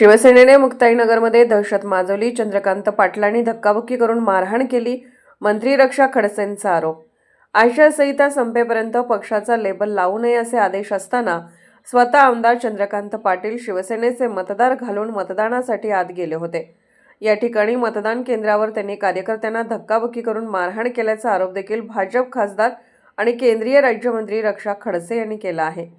शिवसेनेने मुक्ताईनगरमध्ये दहशत माजवली चंद्रकांत पाटलांनी धक्काबुक्की करून मारहाण केली मंत्री रक्षा खडसेंचा आरोप. आचारसंहिता संपेपर्यंत पक्षाचा लेबल लावू नये असे आदेश असताना स्वतः आमदार चंद्रकांत पाटील शिवसेनेचे मतदार घालून मतदानासाठी आत गेले होते. या ठिकाणी मतदान केंद्रावर त्यांनी कार्यकर्त्यांना धक्काबुक्की करून मारहाण केल्याचा आरोप देखील भाजप खासदार आणि केंद्रीय राज्यमंत्री रक्षा खडसे यांनी केला आहे.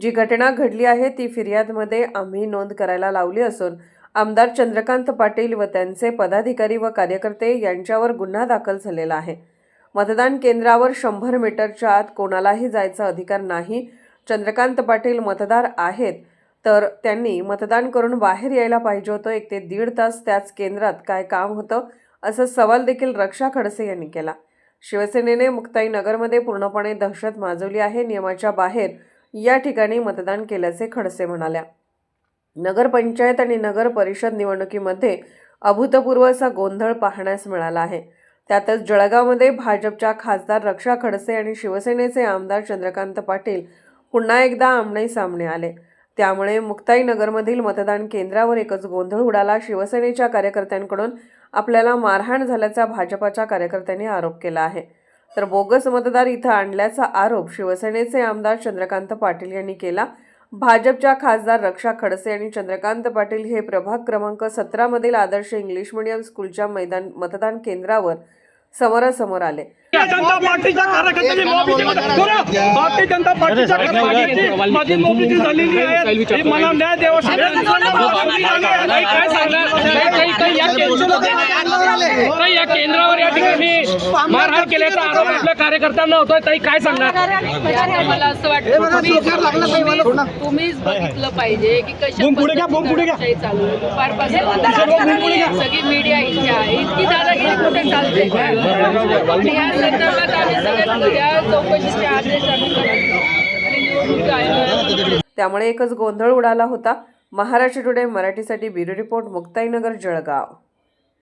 जी घटना घडली आहे ती फिर्यादमध्ये आम्ही नोंद करायला लावली असून आमदार चंद्रकांत पाटील व त्यांचे पदाधिकारी व कार्यकर्ते यांच्यावर गुन्हा दाखल झालेला आहे. मतदान केंद्रावर शंभर मीटरच्या आत कोणालाही जायचा अधिकार नाही. चंद्रकांत पाटील मतदार आहेत तर त्यांनी मतदान करून बाहेर यायला पाहिजे होतं. एक ते दीड तास त्याच केंद्रात काय काम होतं असा सवाल देखील रक्षा खडसे यांनी केला. शिवसेनेने मुक्ताई नगरमध्ये पूर्णपणे दहशत माजवली आहे. नियमाच्या बाहेर या ठिकाणी मतदान केल्याचे खडसे म्हणाल्या. नगरपंचायत आणि नगर परिषद निवडणुकीमध्ये अभूतपूर्व असा गोंधळ पाहण्यास मिळाला आहे. त्यातच जळगावमध्ये भाजपच्या खासदार रक्षा खडसे आणि शिवसेनेचे आमदार चंद्रकांत पाटील पुन्हा एकदा आमने सामने आले. त्यामुळे मुक्ताई नगरमधील मतदान केंद्रावर एकच गोंधळ उडाला. शिवसेनेच्या कार्यकर्त्यांकडून आपल्याला मारहाण झाल्याचा भाजपाच्या कार्यकर्त्यांनी आरोप केला आहे. तर बोगस मतदार इथं आणल्याचा आरोप शिवसेनेचे आमदार चंद्रकांत पाटील यांनी केला भाजपच्या खासदार रक्षा खडसे आणि चंद्रकांत पाटील हे प्रभाग क्रमांक सतरामधील आदर्श इंग्लिश मीडियम स्कूलच्या मैदान मतदान केंद्रावर समोरासमोर आले जनता पार्टीच्या कार्यकर्त्यांनी मोबिलिटी बरं, भारतीय जनता पार्टीच्या कार्यकर्त्यांची माझी मोबिलिटी झालेली आहे ही मला न्याय द्यावा या केंद्रावर या ठिकाणी मारहाण केल्याचा आरोप आपल्या कार्यकर्त्यांना होतोय ताई काय सांगणार? मला असं वाटतं तुम्ही- तुम्हीच बघितलं पाहिजे की कशा. पद्धतीने चालू आहे. सगळी मीडिया इथे आहे. इतकी दादागिरी कुठे चालते? का? आणि या संदर्भात आम्ही सगळ्यात या चौकशीचे आदेश आम्ही करतो. आणि निवडणूक आयोगाला त्यामुळे एकच गोंधळ उडाला होता. महाराष्ट्र टुडे मराठीसाठी ब्युरो रिपोर्ट मुक्ताईनगर जळगाव.